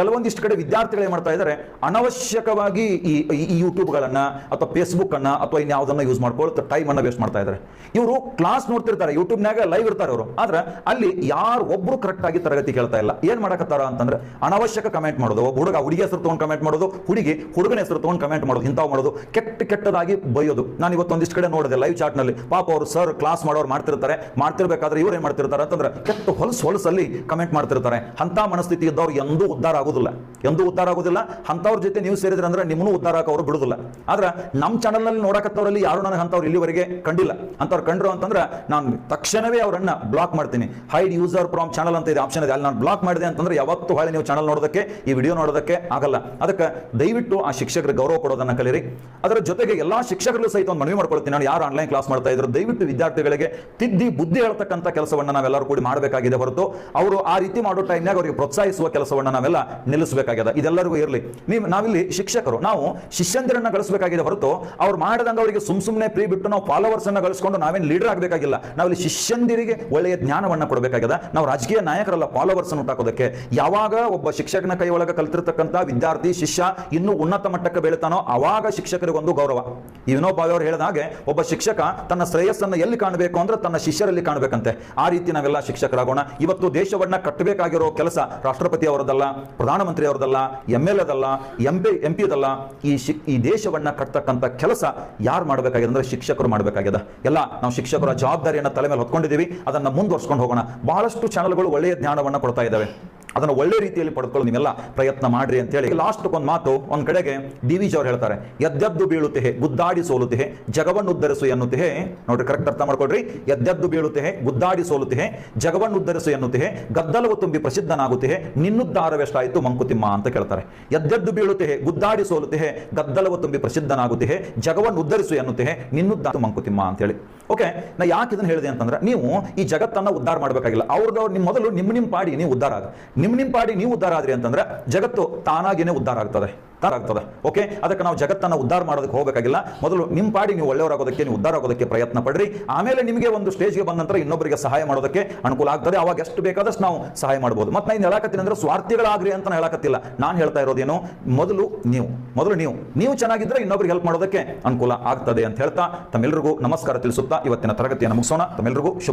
ಕೆಲವೊಂದಿಷ್ಟು ಕಡೆ ವಿದ್ಯಾರ್ಥಿಗಳು ಏನ್ ಮಾಡ್ತಾ ಇದ್ದಾರೆ ಅನವಶ್ಯಕವಾಗಿ ಈ ಈ ಯೂಟ್ಯೂಬ್ಗಳನ್ನ ಅಥವಾ ಫೇಸ್ಬುಕ್ ಅನ್ನ ಅಥವಾ ಇನ್ಯಾವುದನ್ನ ಯೂಸ್ ಮಾಡ್ಕೊಳ್ತಾ ಟೈಮ್ ಅನ್ನ ವೇಸ್ಟ್ ಮಾಡ್ತಾ ಇದ್ದಾರೆ ಇವರು ಕ್ಲಾಸ್ ನೋಡ್ತಿರ್ತಾರೆ ಯೂಟ್ಯೂಬ್ನಾಗ ಲೈವ್ ಇರ್ತಾರೆ ಅವರು. ಆದ್ರೆ ಅಲ್ಲಿ ಯಾರು ಒಬ್ರು ಕರೆಕ್ಟ್ ಆಗಿ ತರಗತಿ ಕೇಳ್ತಾ ಇಲ್ಲ. ಏನ್ ಮಾಡಕತ್ತಾರ ಅಂತಂದ್ರೆ ಅನವಶ್ಯಕ ಕಮೆಂಟ್ ಮಾಡೋದು. ಒಬ್ಬ ಹುಡುಗ ಹುಡುಗಿ ಹೆಸರು ತಗೊಂಡು ಕಮೆಂಟ್ ಮಾಡೋದು, ಹುಡುಗಿ ಹುಡುಗನ ಹೆಸರು ತಗೊಂಡು ಕಮೆಂಟ್ ಮಾಡೋದು, ಇಂಥವು ಮಾಡೋದು, ಕೆಟ್ಟ ಕೆಟ್ಟದಾಗಿ ಬೈಯೋದು ನಾನು ಇವತ್ತು ಒಂದಿಷ್ಟು ಕಡೆ ನೋಡಿದೆ ಲೈವ್ ಚಾಟ್ನಲ್ಲಿ ಪಾಪ ಅವರು ಸರ್ ಕ್ಲಾಸ್ ಮಾಡೋರು ಮಾಡ್ತಿರ್ತಾರೆ, ಮಾಡ್ತಿರ್ಬೇಕಾದ್ರೆ ಇವ್ರು ಏನ್ ಮಾಡ್ತಿರ್ತಾರೆ ಅಂತಂದ್ರೆ ಕೆಟ್ಟ ಹೊಲಸು ಹೊಲಸಲ್ಲಿ ಕಮೆಂಟ್ ಮಾಡ್ತಿರ್ತಾರೆ. ಅಂತ ಮನಸ್ಥಿತಿ ಇದ್ದವ್ರು ಎಂದೂ ಉದ್ಧಾರ ಆಗೋದಿಲ್ಲ. ಎಂದೂ ಉದ್ಧಾರ ಆಗೋದಿಲ್ಲ. ಅಂಥವ್ರ ಜೊತೆ ನೀವು ಸೇರಿದ್ರೆ ಅಂದ್ರೆ ನಿಮ್ಮನ್ನು ಉದ್ಧಾರ ಅವರು ಬಿಡುದಿಲ್ಲ. ಆದ್ರೆ ನಮ್ಮ ಚಾನಲ್ನಲ್ಲಿ ನಲ್ಲಿ ನೋಡಕತ್ತವ್ರಲ್ಲಿ ಯಾರು ನನಗೆ ಅಂಥವ್ರು ಇಲ್ಲಿವರೆಗೆ ಕಂಡಿಲ್ಲ. ಅಂಥವ್ರು ಕಂಡ್ರು ಅಂತಂದ್ರೆ ನಾನು ತಕ್ಷಣವೇ ಅವರನ್ನು ಬ್ಲಾಕ್ ಮಾಡ್ತೀನಿ. ಹೈಡ್ ಯೂಸರ್ ಫ್ರಾಮ್ ಚಾನಲ್ ಅಂತ ಇದೆ ಆಪ್ಷನ್ ಇದೆ. ಅಲ್ಲಿ ನಾನು ಬ್ಲಾಕ್ ಮಾಡಿದೆ ಅಂತಂದ್ರೆ ಯಾವತ್ತೂ ಹೊಳೆ ನೀವು ಚಾನಲ್ ನೋಡೋದಕ್ಕೆ, ಈ ವಿಡಿಯೋ ನೋಡೋದಕ್ಕೆ ಆಗಲ್ಲ. ಅದಕ್ಕೆ ದಯವಿಟ್ಟು ಆ ಶಿಕ್ಷಕರಿಗೆ ಗೌರವ ಕೊಡೋದನ್ನ ಕಲೀರಿ. ಅದರ ಜೊತೆಗೆ ಎಲ್ಲಾ ಶಿಕ್ಷಕರು ಸಹಿತ ಒಂದು ಮನವಿ ಮಾಡ್ಕೊಳ್ತೀನಿ. ನಾನು ಯಾರು ಆನ್ಲೈನ್ ಕ್ಲಾಸ್ ಮಾಡ್ತಾ ಇದ್ರು, ದಯವಿಟ್ಟು ವಿದ್ಯಾರ್ಥಿಗಳಿಗೆ ತಿದ್ದಿ ಬುದ್ಧಿ ಹೇಳ್ತಕ್ಕಂಥ ಕೆಲಸವನ್ನು ನಾವೆಲ್ಲರೂ ಕೂಡಿ ಮಾಡಬೇಕಾಗಿದೆ ಹೊರತು. ಅವರು ಆ ರೀತಿ ಮಾಡೋ ಟೈಮ್ನಾಗ ಅವರಿಗೆ ಪ್ರೋತ್ಸಾಹಿಸುವ ಕೆಲಸವನ್ನು ನಾವೆಲ್ಲ ನಿಲ್ಲಿಸಬೇಕಾಗಿದೆ ಇದೆಲ್ಲರಿಗೂ ಇರಲಿ. ನೀವು, ನಾವಿಲ್ಲಿ ಶಿಕ್ಷಕರು. ನಾವು ಶಿಷ್ಯಂದಿರನ್ನ ಗಳಿಸಬೇಕಾಗಿದೆ ಹೊರತು ಅವ್ರು ಮಾಡದಂಗ ಅವರಿಗೆ ಸುಮ್ ಸುಮ್ಮನೆ ಪ್ರೀ ಬಿಟ್ಟು ನಾವು ಫಾಲೋವರ್ಸ್ ಅನ್ನ ಗಳಿಸ್ಕೊಂಡು ನಾವೇನು ಲೀಡರ್ ಆಗಬೇಕಾಗಿಲ್ಲ. ನಾವಿಲ್ಲಿ ಶಿಷ್ಯಂದಿರಿಗೆ ಒಳ್ಳೆಯ ಜ್ಞಾನವನ್ನ ಕೊಡಬೇಕಾಗಿದೆ ನಾವು ರಾಜಕೀಯ ನಾಯಕರಲ್ಲ ಫಾಲೋವರ್ಸ್ ಅನ್ನು ಹುಟ್ಟಾಕೋದಕ್ಕೆ. ಯಾವಾಗ ಒಬ್ಬ ಶಿಕ್ಷಕನ ಕೈ ಒಳಗೆ ಕಲ್ತಿರ್ತಕ್ಕಂಥ ವಿದ್ಯಾರ್ಥಿ, ಶಿಷ್ಯ ಇನ್ನೂ ಉನ್ನತ ಮಟ್ಟಕ್ಕೆ ಬೆಳಿತಾನೋ ಅವಾಗ ಶಿಕ್ಷಕರಿಗೊಂದು ಗೌರವ. ವಿನೋಬ್ ಅವರು ಹೇಳಿದ ಹಾಗೆ ಒಬ್ಬ ಶಿಕ್ಷಕ ತನ್ನ ಶ್ರೇಯಸ್ಸನ್ನು ಎಲ್ಲಿ ಕಾಣಬೇಕು ಅಂದ್ರೆ ತನ್ನ ಶಿಷ್ಯರಲ್ಲಿ ಕಾಣಬೇಕಂತೆ. ಆ ರೀತಿ ನಾವೆಲ್ಲ ಶಿಕ್ಷಕರಾಗೋಣ. ಇವತ್ತು ದೇಶವನ್ನ ಕಟ್ಟಬೇಕಾಗಿರೋ ಕೆಲಸ ರಾಷ್ಟ್ರಪತಿ ಅವರದಲ್ಲ. ಪ್ರಧಾನಮಂತ್ರಿ ಅವ್ರದಲ್ಲ ಎಂ ಎಲ್ ಎದಲ್ಲ ಎಂ ಪಿ ಎಂ ಪಿದಲ್ಲ ಈ ಶಿ, ಈ ದೇಶವನ್ನ ಕಟ್ತಕ್ಕಂಥ ಕೆಲಸ ಯಾರು ಮಾಡಬೇಕಾಗಿದೆ ಅಂದ್ರೆ ಶಿಕ್ಷಕರು ಮಾಡಬೇಕಾಗಿದೆ. ಎಲ್ಲ, ನಾವು ಶಿಕ್ಷಕರ ಜವಾಬ್ದಾರಿಯನ್ನ ತಲೆ ಮೇಲೆ ಹೊತ್ಕೊಂಡಿದ್ದೀವಿ, ಅದನ್ನ ಮುಂದುವರ್ಸ್ಕೊಂಡು ಹೋಗೋಣ. ಬಹಳಷ್ಟು ಚಾನಲ್ಗಳು ಒಳ್ಳೆಯ ಜ್ಞಾನವನ್ನ ಕೊಡ್ತಾ ಇದ್ದಾವೆ. ಅದನ್ನು ಒಳ್ಳೆ ರೀತಿಯಲ್ಲಿ ಪಡ್ಕೊಳ್ಳೋ ನೀವೆಲ್ಲ ಪ್ರಯತ್ನ ಮಾಡ್ರಿ ಅಂತ ಹೇಳಿ ಲಾಸ್ಟ್ ಒಂದು ಮಾತು ಒಂದ್ ಕಡೆಗೆ ಡಿ ಹೇಳ್ತಾರೆ, ಎದ್ದೆದ್ದು ಬೀಳುತ್ತೆ ಗುದ್ದಾಡಿ ಸೋಲುತ್ತೆ ಜಗವನ್ನು ಉದ್ಧರಿಸು ಎನ್ನುತ್ತೆ ನೋಡ್ರಿ ಕರೆಕ್ಟ್ ಅರ್ಥ ಮಾಡ್ಕೊಳ್ರಿ ಎದ್ದದ್ದು ಬೀಳುತ್ತೆ ಗುದ್ದಾಡಿ ಸೋಲುತ್ತೆ ಜಗವನ್ನು ಉದ್ಧರಿಸು ಎನ್ನುತ್ತೆ ಗದ್ದಲವು ತುಂಬಿ ಪ್ರಸಿದ್ಧನಾಗುತ್ತೆ ನಿನ್ನುದ್ದಾರವೆಷ್ಟಾಯಿತು ಮಂಕುತಿಮ್ಮ ಅಂತ ಕೇಳ್ತಾರೆ. ಎದ್ದೆದ್ದು ಬೀಳುತ್ತೆ ಗುದ್ದಾಡಿ ಸೋಲುತ್ತೆ ಗದ್ದಲವು ತುಂಬಿ ಪ್ರಸಿದ್ಧನಾಗುತ್ತೆ ಜಗವನ್ನು ಉದ್ಧರಿಸು ಎನ್ನುತ್ತೆ ನಿನ್ನುದ್ದಾರ ಮಂಕುತಿಮ್ಮ ಅಂತ ಹೇಳಿ. ಓಕೆ ನಾ ಯಾಕೆ ಇದನ್ನು ಹೇಳಿದೆ ಅಂತಂದ್ರೆ ನೀವು ಈ ಜಗತ್ತನ್ನ ಉದ್ಧಾರ ಮಾಡಬೇಕಾಗಿಲ್ಲ. ಅವ್ರದ್ದು ನಿಮ್ಮ ಮೊದಲು ನಿಮ್ಮ ನಿಮ್ಮ ಪಾಡಿ ನೀವು ಉದ್ಧಾರ ಆಗ. ನಿಮ್ಮ ನಿಮ್ಮ ಪಾಡಿ ನೀವು ಉದ್ಧಾರ ಆದ್ರಿ ಅಂತಂದ್ರೆ ಜಗತ್ತು ತಾನಾಗಿನೇ ಉದ್ಧಾರ ಆಗ್ತದೆ. ಆಗ್ತದೆ. ಓಕೆ ಅದಕ್ಕೆ ನಾವು ಜಗತ್ತನ್ನ ಉದ್ಧಾರ ಮಾಡೋದಕ್ಕೆ ಹೋಗಬೇಕಾಗಿಲ್ಲ. ಮೊದಲು ನಿಮ್ಮ ಪಾಡಿ ನೀವು ಒಳ್ಳೆಯವರಾಗೋದಕ್ಕೆ ನೀವು ಉದ್ಧಾರ ಆಗೋದಕ್ಕೆ ಪ್ರಯತ್ನ ಪಡ್ರಿ. ಆಮೇಲೆ ನಿಮಗೆ ಒಂದು ಸ್ಟೇಜ್ಗೆ ಬಂದ ನಂತರ ಇನ್ನೊಬ್ಬರಿಗೆ ಸಹಾಯ ಮಾಡೋದಕ್ಕೆ ಅನುಕೂಲ ಆಗ್ತದೆ. ಅವಾಗ ಎಷ್ಟು ಬೇಕಾದಷ್ಟು ನಾವು ಸಹಾಯ ಮಾಡ್ಬೋದು. ಮತ್ತೆ ನಾನು ಹೇಳಕತ್ತೀನಿ ಅಂದ್ರೆ ಸ್ವಾರ್ಥಿಗಳಾಗ್ರಿ ಅಂತ ಹೇಳಕತ್ತಿಲ್ಲ. ನಾನು ಹೇಳ್ತಾ ಇರೋದೇನು, ಮೊದಲು ನೀವು ಮೊದಲು ನೀವು. ನೀವು ಚೆನ್ನಾಗಿದ್ರೆ ಇನ್ನೊಬ್ಬರಿಗೆ ಹೆಲ್ಪ್ ಮಾಡೋದಕ್ಕೆ ಅನುಕೂಲ ಆಗ್ತದೆ ಅಂತ ಹೇಳ್ತಾ ತಮ್ಮೆಲ್ಲರಿಗೂ ನಮಸ್ಕಾರ ತಿಳಿಸುತ್ತಾ ಇವತ್ತಿನ ತರಗತಿಯನ್ನು ಮುಗಿಸೋಣ. ತಮ್ಮೆಲ್ಲರಿಗೂ ಶುಭ